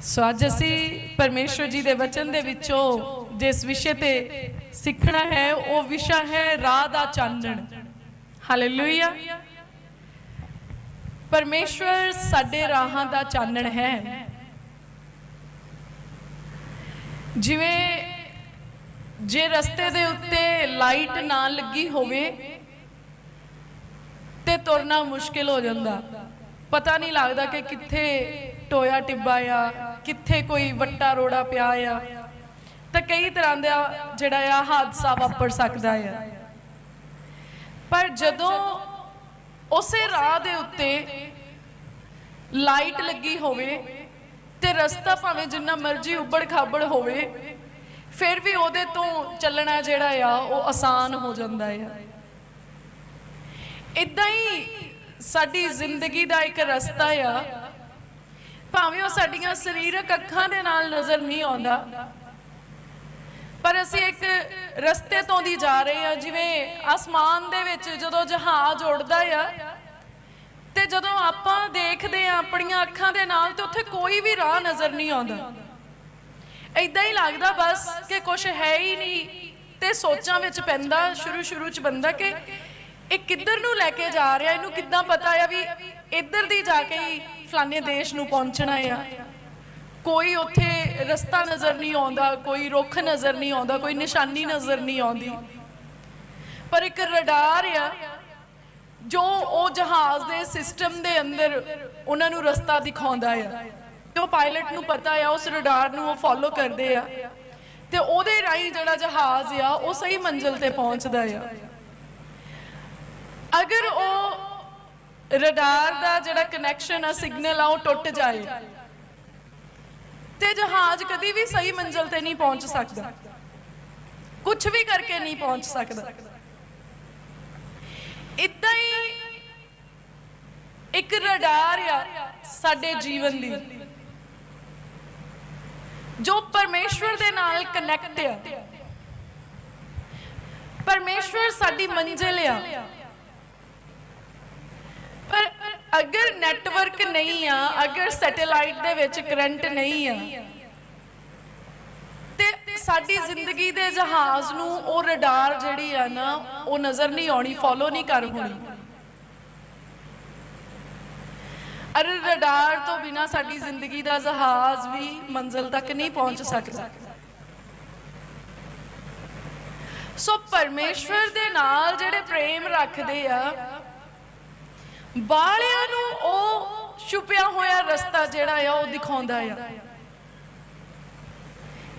ਸੋ ਅੱਜ ਅਸੀਂ ਪਰਮੇਸ਼ਵਰ ਜੀ ਦੇ ਵਚਨ ਦੇ ਵਿੱਚੋਂ ਜਿਸ ਵਿਸ਼ੇ ਤੇ ਸਿੱਖਣਾ ਹੈ, ਉਹ ਵਿਸ਼ਾ ਹੈ ਰਾਹ ਦਾ ਚਾਨਣ। ਹਾਲੇਲੂਇਆ ਪਰਮੇਸ਼ਵਰ ਸਾਡੇ ਰਾਹਾਂ ਦਾ ਚਾਨਣ ਹੈ। ਜਿਵੇਂ ਜੇ ਰਸਤੇ ਦੇ ਉੱਤੇ ਲਾਈਟ ਨਾ ਲੱਗੀ ਹੋਵੇ ਤੇ ਤੁਰਨਾ ਮੁਸ਼ਕਿਲ ਹੋ ਜਾਂਦਾ। ਪਤਾ ਨਹੀਂ ਲੱਗਦਾ ਕਿ ਕਿੱਥੇ ਟੋਇਆ ਟਿੱਬਾ ਆ ਕਿੱਥੇ ਕੋਈ ਵੱਟਾ ਰੋੜਾ ਪਿਆ ਆ। ਤਾਂ ਕਈ ਤਰ੍ਹਾਂ ਦਾ ਜਿਹੜਾ ਆ ਹਾਦਸਾ ਵਾਪਰ ਸਕਦਾ ਆ। ਪਰ ਜਦੋਂ ਉਸੇ ਰਾਹ ਦੇ ਉੱਤੇ ਲਾਈਟ ਲੱਗੀ ਹੋਵੇ ਤੇ ਰਸਤਾ ਭਾਵੇਂ ਜਿੰਨਾ ਮਰਜ਼ੀ ਉੱਬੜ ਖਾਬੜ ਹੋਵੇ, ਫਿਰ ਵੀ ਉਹਦੇ ਤੋਂ ਚੱਲਣਾ ਜਿਹੜਾ ਆ, ਉਹ ਆਸਾਨ ਹੋ ਜਾਂਦਾ ਆ। ਇਦਾਂ ਹੀ ਸਾਡੀ ਜ਼ਿੰਦਗੀ ਦਾ ਇੱਕ ਰਸਤਾ ਆ ਭਾਵੇਂ ਉਹ ਸਾਡੀਆਂ ਸਰੀਰਕ ਅੱਖਾਂ ਦੇ ਨਾਲ ਨਜ਼ਰ ਨਹੀਂ ਆਉਂਦਾ। ਪਰ ਅਸੀਂ ਇੱਕ ਰਸਤੇ ਤੋਂ ਦੀ ਜਾ ਰਹੇ ਆ ਜਿਵੇਂ ਅਸਮਾਨ ਦੇ ਵਿੱਚ ਜਦੋਂ ਜਹਾਜ਼ ਉੱਡਦਾ ਆ, ਤੇ ਜਦੋਂ ਆਪਾਂ ਦੇਖਦੇ ਆ ਆਪਣੀਆਂ ਅੱਖਾਂ ਦੇ ਨਾਲ, ਤੇ ਉੱਥੇ ਕੋਈ ਵੀ ਰਾਹ ਨਜ਼ਰ ਨਹੀਂ ਆਉਂਦਾ। ਐਦਾਂ ਹੀ ਲੱਗਦਾ ਬਸ ਕਿ ਕੁਝ ਹੈ ਹੀ ਨਹੀਂ, ਤੇ ਸੋਚਾਂ ਵਿੱਚ ਪੈਂਦਾ ਸ਼ੁਰੂ ਸ਼ੁਰੂ ਚ ਬੰਦਾ ਕਿ ਇਹ ਕਿੱਧਰ ਨੂੰ ਲੈ ਕੇ ਜਾ ਰਿਹਾ, ਇਹਨੂੰ ਕਿੱਦਾਂ ਪਤਾ ਆ ਵੀ ਇੱਧਰ ਦੀ ਜਾ ਕੇ ਹੀ ਫਲਾਣੇ ਦੇਸ਼ ਨੂੰ ਪਹੁੰਚਣਾ ਆ। ਕੋਈ ਉੱਥੇ ਰਸਤਾ ਨਜ਼ਰ ਨਹੀਂ ਆਉਂਦਾ, ਕੋਈ ਰੁੱਖ ਨਜ਼ਰ ਨਹੀਂ ਆਉਂਦਾ, ਕੋਈ ਨਿਸ਼ਾਨੀ ਨਜ਼ਰ ਨਹੀਂ ਆਉਂਦੀ। ਪਰ ਇੱਕ ਰਡਾਰ ਆ, ਜੋ ਉਹ ਜਹਾਜ਼ ਦੇ ਸਿਸਟਮ ਦੇ ਅੰਦਰ ਉਹਨਾਂ ਨੂੰ ਰਸਤਾ ਦਿਖਾਉਂਦਾ ਆ। ਤੇ ਉਹ ਪਾਇਲਟ ਨੂੰ ਪਤਾ ਆ, ਉਸ ਰਡਾਰ ਨੂੰ ਉਹ ਫੋਲੋ ਕਰਦੇ ਆ। ਤੇ ਉਹਦੇ ਰਾਹੀਂ ਜਿਹੜਾ ਜਹਾਜ਼ ਆ, ਉਹ ਸਹੀ ਮੰਜ਼ਿਲ ਤੇ ਪਹੁੰਚਦਾ ਆ। ਅਗਰ ਉਹ ਰਡਾਰ ਦਾ ਜਿਹੜਾ ਕਨੈਕਸ਼ਨ ਆ ਸਿਗਨਲ ਆ, ਉਹ ਟੁੱਟ ਜਾਏ। ਤੇ ਜਹਾਜ਼ ਕਦੀ ਵੀ ਸਹੀ ਮੰਜ਼ਿਲ ਤੇ ਨਹੀਂ ਪਹੁੰਚ ਸਕਦਾ। ਕੁਝ ਵੀ ਕਰਕੇ ਨਹੀਂ ਪਹੁੰਚ ਸਕਦਾ। ਇਦਾਂ ਹੀ ਇੱਕ ਰਡਾਰ ਆ ਸਾਡੇ ਜੀਵਨ ਦੀ, ਜੋ ਪਰਮੇਸ਼ਵਰ ਦੇ ਨਾਲ ਕਨੈਕਟ ਆ। ਪਰਮੇਸ਼ਵਰ ਸਾਡੀ ਮੰਜ਼ਿਲ ਆ। ਅਗਰ ਨੈਟਵਰਕ ਨਹੀਂ ਆ, ਅਗਰ ਸੈਟੇਲਾਈਟ ਦੇ ਵਿੱਚ ਕਰੰਟ ਨਹੀਂ ਆ, ਤੇ ਸਾਡੀ ਜ਼ਿੰਦਗੀ ਦੇ ਜਹਾਜ਼ ਨੂੰ ਉਹ ਰਡਾਰ ਜਿਹੜੀ ਆ ਨਾ, ਉਹ ਨਜ਼ਰ ਨਹੀਂ ਆਉਣੀ ਫੋਲੋ ਨਹੀਂ ਕਰ ਹੋਣੀ। ਅਰੇ ਰਡਾਰ ਤੋਂ ਬਿਨਾ ਸਾਡੀ ਜ਼ਿੰਦਗੀ ਦਾ ਜਹਾਜ਼ ਵੀ ਮੰਜ਼ਿਲ ਤੱਕ ਨਹੀਂ ਪਹੁੰਚ ਸਕਦਾ। ਸੋ ਪਰਮੇਸ਼ਵਰ ਦੇ ਨਾਲ ਜਿਹੜੇ ਪ੍ਰੇਮ ਰੱਖਦੇ ਆ ਬਾਲਿਆਂ ਨੂੰ ਉਹ ਛੁਪਿਆ ਹੋਇਆ ਰਸਤਾ ਜਿਹੜਾ ਆ ਉਹ ਦਿਖਾਉਂਦਾ ਆ।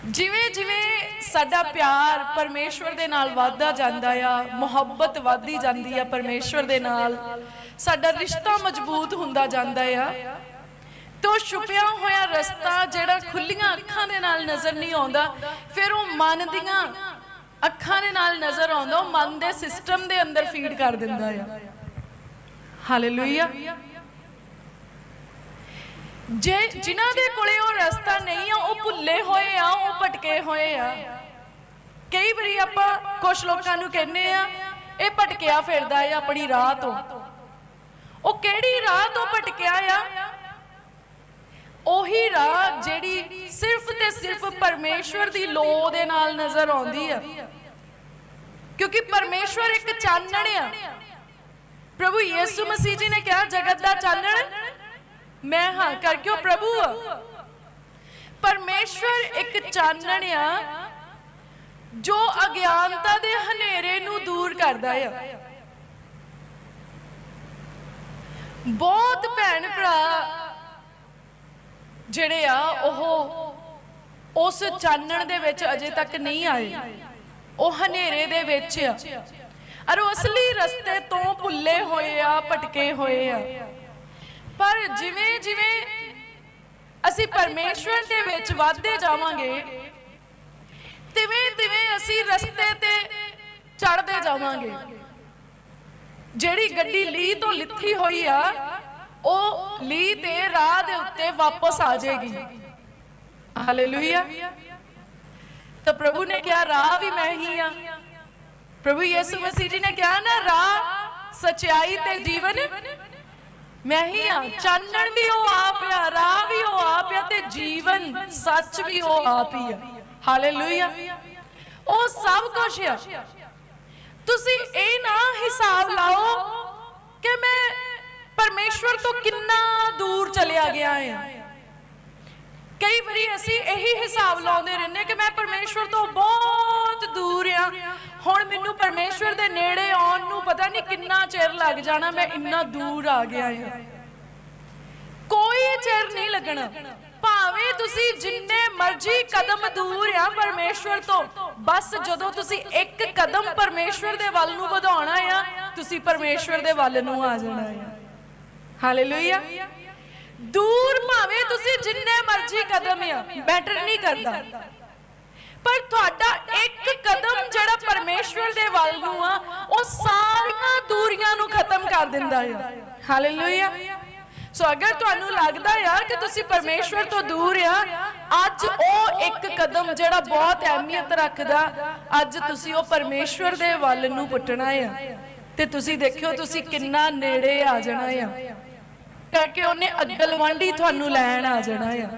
ਜਿਵੇਂ ਜਿਵੇਂ ਸਾਡਾ ਪਿਆਰ ਪਰਮੇਸ਼ਵਰ ਦੇ ਨਾਲ ਵਧਦਾ ਜਾਂਦਾ ਆ, ਮੁਹੱਬਤ ਵਧਦੀ ਜਾਂਦੀ ਆ ਪਰਮੇਸ਼ਵਰ ਦੇ ਨਾਲ, ਸਾਡਾ ਰਿਸ਼ਤਾ ਮਜ਼ਬੂਤ ਹੁੰਦਾ ਜਾਂਦਾ ਆ। ਤੋ ਛੁਪਿਆ ਹੋਇਆ ਰਸਤਾ ਜਿਹੜਾ ਖੁੱਲੀਆਂ ਅੱਖਾਂ ਦੇ ਨਾਲ ਨਜ਼ਰ ਨਹੀਂ ਆਉਂਦਾ, ਫਿਰ ਉਹ ਮਨ ਦੀਆਂ ਅੱਖਾਂ ਦੇ ਨਾਲ ਨਜ਼ਰ ਆਉਂਦਾ, ਉਹ ਮਨ ਦੇ ਸਿਸਟਮ ਦੇ ਅੰਦਰ ਫੀਡ ਕਰ ਦਿੰਦਾ ਆ। ਹਾਲੇਲੂਇਆ ਜੇ ਜਿਨ੍ਹਾਂ ਦੇ ਕੋਲੇ ਉਹ ਰਸਤਾ ਨਹੀਂ ਆ, ਉਹ ਭੁੱਲੇ ਹੋਏ ਆ, ਉਹ ਭਟਕੇ ਹੋਏ ਆ। ਕਈ ਵਾਰੀ ਆਪਾਂ ਕੁਝ ਲੋਕਾਂ ਨੂੰ ਕਹਿੰਦੇ ਆ, ਇਹ ਭਟਕਿਆ ਫਿਰਦਾ ਹੈ ਆਪਣੀ ਰਾਹ ਤੋਂ। ਉਹ ਕਿਹੜੀ ਰਾਹ ਤੋਂ ਭਟਕਿਆ ਆ? ਉਹੀ ਰਾਹ ਜਿਹੜੀ ਸਿਰਫ ਤੇ ਸਿਰਫ ਪਰਮੇਸ਼ਵਰ ਦੀ ਲੋ ਦੇ ਨਾਲ ਨਜ਼ਰ ਆਉਂਦੀ ਆ। ਕਿਉਂਕਿ ਪਰਮੇਸ਼ਵਰ ਇੱਕ ਚਾਨਣ ਆ। ਪ੍ਰਭੂ ਯੀਸੂ ਮਸੀਹ ਜੀ ਨੇ ਕਿਹਾ, ਜਗਤ ਦਾ ਚਾਨਣ? ਮੈਂ ਹਾਂ, ਕਰਕੇ ਉਹ ਪ੍ਰਭੂ ਪਰਮੇਸ਼ਵਰ ਇੱਕ ਚਾਨਣ ਆ, ਜੋ ਅਗਿਆਨਤਾ ਦੇ ਹਨੇਰੇ ਨੂੰ ਦੂਰ ਕਰਦਾ ਆ। ਬਹੁਤ ਭੈਣ ਭਰਾ ਜਿਹੜੇ ਆ, ਉਹ ਉਸ ਚਾਨਣ ਦੇ ਵਿੱਚ ਅਜੇ ਤੱਕ ਨਹੀਂ ਆਏ। ਉਹ ਹਨੇਰੇ ਦੇ ਵਿੱਚ ਆ। ਅਰ ਅਸਲੀ ਰਸਤੇ ਤੋਂ ਭੁੱਲੇ ਹੋਏ ਆ, ਭਟਕੇ ਹੋਏ ਆ। ਪਰ ਜਿਵੇਂ ਜਿਵੇਂ ਅਸੀਂ ਪਰਮੇਸ਼ਵਰ ਦੇ ਵਿੱਚ ਵਧਦੇ ਜਾਵਾਂਗੇ, ਤਿਵੇਂ ਤਿਵੇਂ ਅਸੀਂ ਰਸਤੇ ਤੇ ਚੜਦੇ ਜਾਵਾਂਗੇ। ਜਿਹੜੀ ਗੱਡੀ ਲੀ ਤੋਂ ਲਿੱਥੀ ਹੋਈ ਆ, ਉਹ ਲੀ ਤੇ ਰਾਹ ਦੇ ਉੱਤੇ ਵਾਪਸ ਆ ਜਾਏਗੀ। ਹਾਲੇਲੂਇਆ। ਤਾਂ ਪ੍ਰਭੂ ਨੇ ਕਿਹਾ, ਰਾਹ ਵੀ ਮੈਂ ਹੀ ਆ। ਪ੍ਰਭੂ ਯਿਸੂ ਮਸੀਹ ਜੀ ਨੇ ਕਿਹਾ ਨਾ, ਰਾਹ, ਸਚਾਈ ਤੇ ਜੀਵਨ ਮੈਂ ਹੀ ਆ ਚਾਨਣ ਵੀ ਉਹ ਆਪ ਆ, ਰਾਹ ਵੀ ਉਹ ਆਪ ਆ ਤੇ ਜੀਵਨ ਸੱਚ ਵੀ ਉਹ ਆਪ ਹੀ ਆ। ਹਾਲੇਲੂਇਆ ਉਹ ਸਭ ਕੁਝ ਆ। ਤੁਸੀਂ ਇਹ ਨਾ ਹਿਸਾਬ ਲਾਓ ਕਿ ਮੈਂ ਪਰਮੇਸ਼ਵਰ ਤੋਂ ਕਿੰਨਾ ਦੂਰ ਚਲਿਆ ਗਿਆ ਹਾਂ। ਕਈ ਵਾਰੀ ਅਸੀਂ ਇਹੀ ਹਿਸਾਬ ਲਾਉਂਦੇ ਰਹਿੰਦੇ ਕਿ ਮੈਂ ਪਰਮੇਸ਼ਵਰ ਤੋਂ ਬਹੁਤ ਦੂਰ ਆ। ਹੁਣ ਮੈਨੂੰ ਪਰਮੇਸ਼ਵਰ ਦੇ ਨੇੜੇ ਆਉਣ ਨੂੰ ਪਤਾ ਨਹੀਂ ਕਿੰਨਾ ਚਿਰ ਲੱਗ ਜਾਣਾ, ਮੈਂ ਇੰਨਾ ਦੂਰ ਆ ਗਿਆ ਹਾਂ। ਕੋਈ ਚਿਰ ਨਹੀਂ ਲੱਗਣਾ। ਭਾਵੇਂ ਤੁਸੀਂ ਜਿੰਨੇ ਮਰਜ਼ੀ ਕਦਮ ਦੂਰ ਆ ਪਰਮੇਸ਼ਵਰ ਤੋਂ, ਬਸ ਜਦੋਂ ਤੁਸੀਂ ਇੱਕ ਕਦਮ ਪਰਮੇਸ਼ਵਰ ਦੇ ਵੱਲ ਨੂੰ ਵਧਾਉਣਾ ਆ, ਤੁਸੀਂ ਪਰਮੇਸ਼ਵਰ ਦੇ ਵੱਲ ਨੂੰ ਆ ਜਾਣਾ ਆ। ਹਾਲੇਲੂਇਆ ਦੂਰ ਭਾਵੇਂ ਤੁਸੀਂ ਜਿੰਨੇ ਮਰਜ਼ੀ ਕਦਮ ਆ ਮੈਟਰ ਨਹੀਂ ਕਰਦਾ। ਪਰ ਤੁਹਾਡਾ ਇੱਕ ਕਦਮ ਜਿਹੜਾ ਪਰਮੇਸ਼ਵਰ ਦੇ ਵੱਲ ਨੂੰ ਆ, ਉਹ ਸਾਰੀਆਂ ਦੂਰੀਆਂ ਨੂੰ ਖਤਮ ਕਰ ਦਿੰਦਾ ਆ। ਹਾਲੇਲੂਇਆ ਸੋ ਅਗਰ ਤੁਹਾਨੂੰ ਲੱਗਦਾ ਯਾਰ ਕਿ ਤੁਸੀਂ ਪਰਮੇਸ਼ਵਰ ਤੋਂ ਦੂਰ ਆ, ਅੱਜ ਉਹ ਇੱਕ ਕਦਮ ਜਿਹੜਾ ਬਹੁਤ ਅਹਿਮੀਅਤ ਰੱਖਦਾ, ਅੱਜ ਤੁਸੀਂ ਉਹ ਪਰਮੇਸ਼ਵਰ ਦੇ ਵੱਲ ਨੂੰ ਪੁੱਟਣਾ ਆ। ਤੇ ਤੁਸੀਂ ਦੇਖਿਓ ਤੁਸੀਂ ਕਿੰਨਾ ਨੇੜੇ ਆ ਜਾਣਾ ਆ। ਕਰਕੇ ਉਹਨੇ ਅਗਲਵਾਂਡੀ ਤੁਹਾਨੂੰ ਲੈਣ ਆ ਜਾਣਾ ਆ।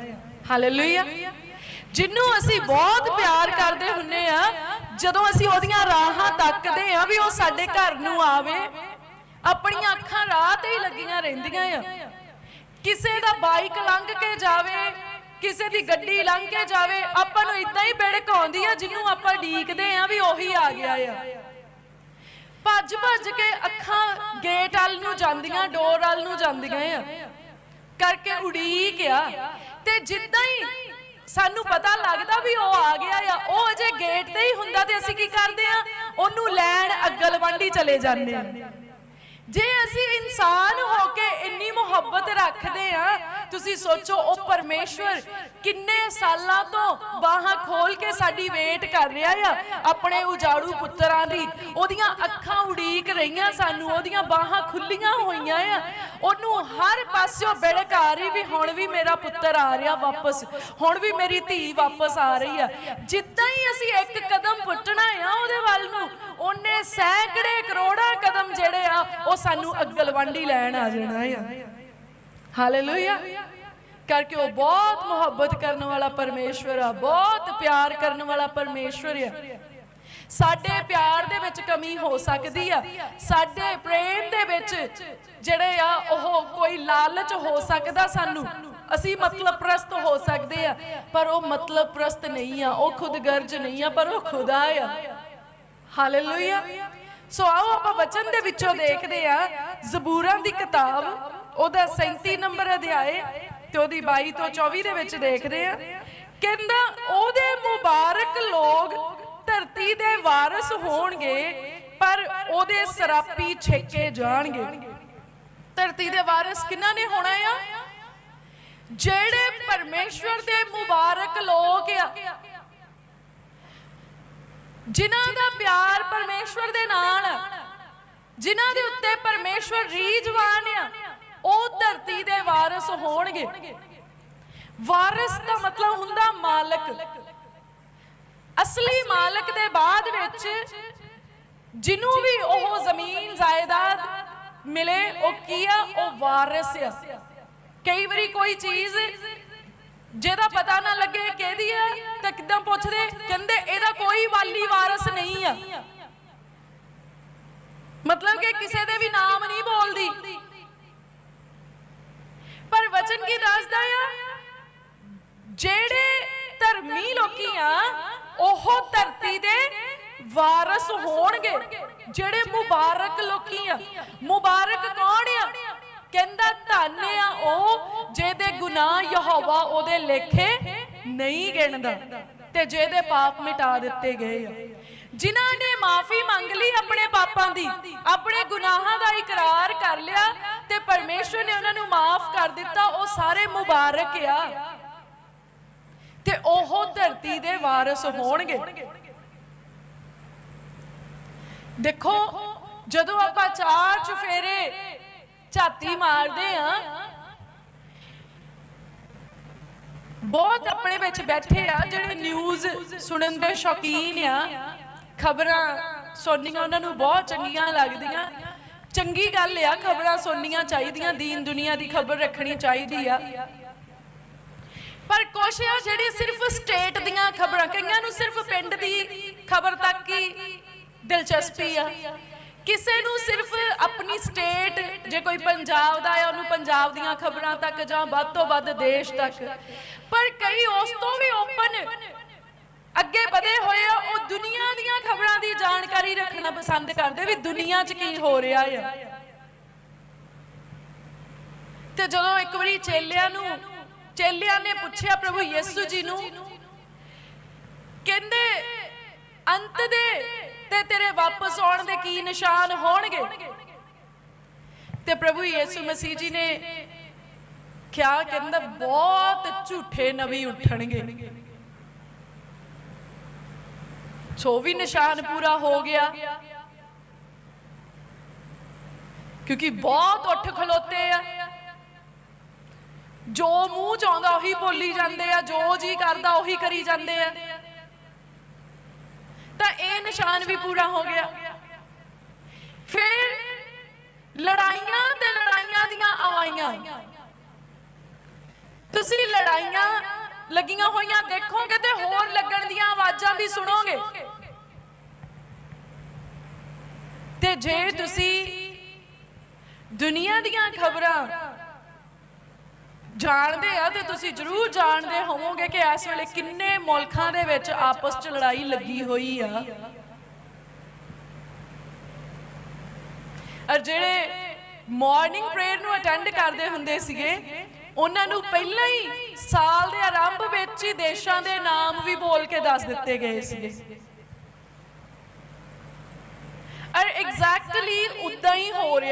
ਹਾਲੇਲੂਇਆ ਜਿਹਨੂੰ ਅਸੀਂ ਬਹੁਤ ਪਿਆਰ ਕਰਦੇ ਹੁੰਨੇ ਆ, ਜਦੋਂ ਅਸੀਂ ਉਹਦੀਆਂ ਰਾਹਾਂ ਤੱਕਦੇ ਆ ਵੀ ਉਹ ਸਾਡੇ ਘਰ ਨੂੰ ਆਵੇ, ਆਪਣੀਆਂ ਅੱਖਾਂ ਰਾਹ ਤੇ ਹੀ ਲੱਗੀਆਂ ਰਹਿੰਦੀਆਂ ਆ। ਕਿਸੇ ਦਾ ਬਾਈਕ ਲੰਘ ਕੇ ਜਾਵੇ, ਕਿਸੇ ਦੀ ਗੱਡੀ ਲੰਘ ਕੇ ਜਾਵੇ, ਆਪਾਂ ਨੂੰ ਇਦਾਂ ਹੀ ਬਿੜਕ ਆਉਂਦੀ ਆ ਜਿਹਨੂੰ ਆਪਾਂ ਢੀਕਦੇ ਆ ਵੀ ਉਹੀ ਆ ਗਿਆ ਆ। ਭੱਜ ਭੱਜ ਕੇ ਅੱਖਾਂ ਗੇਟ ਵੱਲ ਨੂੰ ਜਾਂਦੀਆਂ, ਡੋਰ ਵੱਲ ਨੂੰ ਜਾਂਦੀਆਂ ਆ। ਕਰਕੇ ਉਡੀਕ ਆ। ਤੇ ਜਿੱਦਾਂ ਹੀ ਸਾਨੂੰ ਪਤਾ ਲੱਗਦਾ ਵੀ ਉਹ ਆ ਗਿਆ ਆ, ਉਹ ਅਜੇ ਗੇਟ ਤੇ ਹੀ ਹੁੰਦਾ ਤੇ ਅਸੀਂ ਕੀ ਕਰਦੇ ਆ? ਉਹਨੂੰ ਲੈਣ ਅਗਲਵੰਡੀ ਚਲੇ ਜਾਂਦੇ ਆ। ਜੇ ਅਸੀਂ ਇਨਸਾਨ ਹੋ ਕੇ ਇੰਨੀ ਮੁਹੱਬਤ ਰੱਖਦੇ ਆ ਤੁਸੀਂ ਸੋਚੋ ਉਹ ਪਰਮੇਸ਼ਵਰ ਕਿੰਨੇ ਸਾਲਾਂ ਤੋਂ ਬਾਹਾਂ ਖੋਲ ਕੇ ਸਾਡੀ ਵੇਟ ਕਰ ਰਿਹਾ ਆ, ਆਪਣੇ ਉਜਾੜੂ ਪੁੱਤਰਾਂ ਦੀ। ਉਹਦੀਆਂ ਅੱਖਾਂ ਉਡੀਕ ਰਹੀਆਂ ਸਾਨੂੰ, ਉਹਦੀਆਂ ਬਾਹਾਂ ਖੁੱਲੀਆਂ ਹੋਈਆਂ ਆ। ਉਹਨੂੰ ਹਰ ਪਾਸਿਓਂ ਬਿੜਕ ਆ ਰਹੀ ਵੀ ਹੁਣ ਵੀ ਮੇਰਾ ਪੁੱਤਰ ਆ ਰਿਹਾ ਵਾਪਸ, ਹੁਣ ਵੀ ਮੇਰੀ ਧੀ ਵਾਪਸ ਆ ਰਹੀ ਆ। ਜਿੱਦਾਂ ਹੀ ਅਸੀਂ ਇੱਕ ਕਦਮ ਪੁੱਟਣਾ ਆ ਉਹਦੇ ਵੱਲ ਨੂੰ ਉਹਨੇ ਸੈਂਕੜੇ ਕਰੋੜਾਂ ਕਦਮ ਜਿਹੜੇ ਆ, ਉਹ ਸਾਨੂੰ ਅਗਲਵੰਡੀ ਲੈਣ ਆ ਜਾਣਾ ਆ। ਹਾਲੇਲੂਇਆ ਕਰਕੇ ਉਹ ਬਹੁਤ ਮੁਹੱਬਤ ਕਰਨ ਵਾਲਾ ਪਰਮੇਸ਼ਵਰ ਆ, ਬਹੁਤ ਪਿਆਰ ਕਰਨ ਵਾਲਾ ਪਰਮੇਸ਼ਵਰ ਆ। ਸਾਡੇ ਪਿਆਰ ਦੇ ਵਿੱਚ ਕਮੀ ਹੋ ਸਕਦੀ ਆ। ਸਾਡੇ ਪ੍ਰੇਮ ਦੇ ਵਿੱਚ ਜਿਹੜੇ ਆ, ਉਹ ਕੋਈ ਲਾਲਚ ਹੋ ਸਕਦਾ ਸਾਨੂੰ। ਅਸੀਂ ਮਤਲਬ ਪ੍ਰਸਤ ਹੋ ਸਕਦੇ ਆ, ਪਰ ਉਹ ਮਤਲਬ ਪ੍ਰਸਤ ਨਹੀਂ ਆ, ਉਹ ਖੁਦ ਗਰਜ ਨਹੀਂ ਆ, ਪਰ ਉਹ ਖੁਦਾ ਆ। ਹਾਲੇਲੂਇਆ ਸੋ ਆਓ ਆਪਾਂ ਵਚਨ ਦੇ ਵਿੱਚੋਂ ਦੇਖਦੇ ਆ ਜ਼ਬੂਰਾਂ ਦੀ ਕਿਤਾਬ, ਉਹਦਾ 37 ਨੰਬਰ ਅਧਿਆਏ ਤੇ ਉਹਦੀ 22 ਤੋਂ 24 ਦੇ ਵਿੱਚ ਦੇਖਦੇ ਆ ਕਹਿੰਦਾ, ਉਹਦੇ ਮੁਬਾਰਕ ਲੋਗ ਧਰਤੀ ਦੇ ਵਾਰਿਸ ਹੋਣਗੇ, ਪਰ ਉਹਦੇ ਸਰਾਪੀ ਛੇਕੇ ਜਾਣਗੇ। ਧਰਤੀ ਦੇ ਵਾਰਿਸ ਕਿਹਨਾਂ ਨੇ ਹੋਣਾ ਆ? ਜਿਹੜੇ ਪਰਮੇਸ਼ਵਰ ਦੇ ਮੁਬਾਰਕ ਲੋਕ ਆ ਜਿਨ੍ਹਾਂ ਦਾ ਪਿਆਰ ਪਰਮੇਸ਼ਵਰ ਦੇ ਨਾਲ, ਜਿਨ੍ਹਾਂ ਦੇ ਉੱਤੇ ਪਰਮੇਸ਼ਵਰ ਰੀਜਵਾਨ ਆ, ਉਹ ਧਰਤੀ ਦੇ ਵਾਰਿਸ ਹੋਣਗੇ। ਵਾਰਿਸ ਦਾ ਮਤਲਬ ਹੁੰਦਾ ਮਾਲਕ। ਅਸਲੀ ਮਾਲਕ ਦੇ ਬਾਅਦ ਵਿੱਚ ਜਿਹਨੂੰ ਵੀ ਉਹ ਜ਼ਮੀਨ ਜਾਇਦਾਦ ਮਿਲੇ, ਉਹ ਕੀ ਆ? ਉਹ ਵਾਰਿਸ ਆ। ਕਈ ਵਾਰੀ ਕੋਈ ਚੀਜ਼ ਜਿਹਦਾ ਪਤਾ ਨਾ ਲੱਗੇ ਕਿਹਦੀ ਆ ਤਾਂ ਕਿਦਾਂ ਪੁੱਛਦੇ, ਕਹਿੰਦੇ ਇਹਦਾ ਕੋਈ ਵਾਲੀ ਵਾਰਿਸ ਨਹੀਂ ਆ। ਮਤਲਬ ਕਿ ਕਿਸੇ ਦੇ ਵੀ ਨਾਮ ਨਹੀਂ ਬੋਲਦੀ। ਪਰ ਵਚਨ ਕੀ ਦੱਸਦਾ ਆ? ਜਿਹੜੇ ਧਰਮੀ ਲੋਕੀ ਆ, ਉਹ ਧਰਤੀ ਦੇ ਵਾਰਸ ਹੋਣਗੇ। ਜਿਹੜੇ ਮੁਬਾਰਕ ਲੋਕੀ ਆ, ਮੁਬਾਰਕ ਕੌਣ ਆ? ਕਹਿੰਦਾ ਧੰਨ ਆ ਉਹ ਜਿਹਦੇ ਗੁਨਾਹ ਯਹੋਵਾ ਉਹਦੇ ਲੇਖੇ ਨਹੀਂ ਗਿਣਦਾ ਤੇ ਜਿਹਦੇ ਪਾਪ ਮਿਟਾ ਦਿੱਤੇ ਗਏ ਆ। ਜਿਨ੍ਹਾਂ ਨੇ ਮਾਫੀ ਮੰਗ ਲਈ ਆਪਣੇ ਪਾਪਾਂ ਦੀ, ਆਪਣੇ ਗੁਨਾਹਾਂ ਦਾ ਇਕਰਾਰ ਕਰ ਲਿਆ ਤੇ ਪਰਮੇਸ਼ਵਰ ਨੇ ਉਹਨਾਂ ਨੂੰ ਮਾਫ ਕਰ ਦਿੱਤਾ, ਉਹ ਸਾਰੇ ਮੁਬਾਰਕ ਆ। ਤੇ ਉਹ ਧਰਤੀ ਦੇ ਵਾਰਿਸ ਹੋਣਗੇ। ਦੇਖੋ, ਜਦੋਂ ਆਪਾਂ ਚਾਰ ਚੁਫੇਰੇ ਝਾਤੀ ਮਾਰਦੇ ਆ। ਬਹੁਤ ਆਪਣੇ ਵਿੱਚ ਬੈਠੇ ਆ ਜਿਹੜੇ ਨਿਊਜ਼ ਸੁਣਨ ਦੇ ਸ਼ੌਕੀਨ ਆ। ਖਬਰਾਂ ਸੁਣਨੀਆਂ ਉਹਨਾਂ ਨੂੰ ਬਹੁਤ ਚੰਗੀਆਂ ਲੱਗਦੀਆਂ। ਚੰਗੀ ਗੱਲ ਆ ਖਬਰਾਂ ਸੁਣਨੀਆਂ ਚਾਹੀਦੀਆਂ ਦੀਨ ਦੁਨੀਆ ਦੀ ਖਬਰ ਰੱਖਣੀ ਚਾਹੀਦੀ ਆ। ਕੁਛ ਆ ਜਿਹੜੀ ਸਿਰਫ ਸਟੇਟ ਦੀਆਂ ਖਬਰਾਂ ਕਈਆਂ ਨੂੰ ਸਿਰਫ ਪਿੰਡ ਦੀ ਖਬਰ ਤੱਕ ਹੀ ਦਿਲਚਸਪੀ ਆ। ਕਿਸੇ ਨੂੰ ਸਿਰਫ ਆਪਣੀ ਸਟੇਟ ਜੇ ਕੋਈ ਪੰਜਾਬ ਦਾ ਹੈ ਉਹਨੂੰ ਪੰਜਾਬ ਦੀਆਂ ਖਬਰਾਂ ਤੱਕ ਜਾਂ ਵੱਧ ਤੋਂ ਵੱਧ ਦੇਸ਼ ਤੱਕ। ਪਰ ਕਈ ਉਸ ਤੋਂ ਵੀ ਓਪਨ ਅੱਗੇ ਵਧੇ ਹੋਏ ਆ, ਉਹ ਦੁਨੀਆ ਦੀਆਂ ਖਬਰਾਂ ਦੀ ਜਾਣਕਾਰੀ ਰੱਖਣਾ ਪਸੰਦ ਕਰਦੇ ਵੀ ਦੁਨੀਆ 'ਚ ਕੀ ਹੋ ਰਿਹਾ ਆ। ਤੇ ਜਦੋਂ ਇੱਕ ਵਾਰੀ ਚੇਲਿਆਂ ਨੂੰ, ਚੇਲਿਆਂ ਨੇ ਪੁੱਛਿਆ ਪ੍ਰਭੂ ਯਿਸੂ ਜੀ ਨੂੰ, ਕਹਿੰਦੇ, ਅੰਤ ਦੇ ਤੇ ਤੇਰੇ ਵਾਪਸ ਆਉਣ ਦੇ ਕੀ ਨਿਸ਼ਾਨ ਹੋਣਗੇ? ਤੇ ਪ੍ਰਭੂ ਯਿਸੂ ਮਸੀਹ ਜੀ ਨੇ ਕਿਹਾ ਕਹਿੰਦਾ ਬਹੁਤ ਝੂਠੇ ਨਬੀ ਉੱਠਣਗੇ। ਸੋ ਵੀ ਨਿਸ਼ਾਨ ਪੂਰਾ ਹੋ ਗਿਆ। ਕਿਉਂਕਿ ਬਹੁਤ ਉੱਠ ਖਲੋਤੇ ਆ। ਜੋ ਮੂੰਹ ਚ ਆਉਂਦਾ ਉਹੀ ਬੋਲੀ ਜਾਂਦੇ ਆ, ਜੋ ਜੀ ਕਰਦਾ ਉਹੀ ਕਰੀ ਜਾਂਦੇ ਆ। ਨਿਸ਼ਾਨ ਵੀ ਪੂਰਾ ਹੋ ਗਿਆ। ਫਿਰ ਲੜਾਈਆਂ ਤੇ ਲੜਾਈਆਂ ਦੀਆਂ ਆਵਾਜ਼ਾਂ ਤੁਸੀਂ ਲੜਾਈਆਂ ਲੱਗੀਆਂ ਹੋਈਆਂ ਦੇਖੋਗੇ ਤੇ ਹੋਰ ਲੱਗਣ ਦੀਆਂ ਆਵਾਜ਼ਾਂ ਵੀ ਸੁਣੋਗੇ। ਤੇ ਜੇ ਤੁਸੀਂ ਦੁਨੀਆ ਦੀਆਂ ਖਬਰਾਂ ਜਾਣਦੇ ਆ ਤੇ ਤੁਸੀਂ ਜ਼ਰੂਰ ਜਾਣਦੇ ਹੋਵੋਗੇ ਕਿ ਇਸ ਵੇਲੇ ਕਿੰਨੇ ਮੁਲਕਾਂ ਦੇ ਵਿੱਚ ਆਪਸ 'ਚ ਲੜਾਈ ਲੱਗੀ ਹੋਈ ਆ। ਔਰ ਜਿਹੜੇ ਮਾਰਨਿੰਗ ਪ੍ਰੇਅਰ ਨੂੰ ਅਟੈਂਡ ਕਰਦੇ ਹੁੰਦੇ ਸੀਗੇ, ਉਹਨਾਂ ਨੂੰ ਪਹਿਲਾਂ ਹੀ ਸਾਲ ਦੇ ਆਰੰਭ ਵਿੱਚ ਹੀ ਦੇਸ਼ਾਂ ਦੇ ਨਾਮ ਵੀ ਬੋਲ ਕੇ ਦੱਸ ਦਿੱਤੇ ਗਏ ਸੀਗੇ। ਔਰ ਐਗਜ਼ੈਕਟਲੀ ਉਦਾਂ ਹੀ ਹੋ ਰਿਹਾ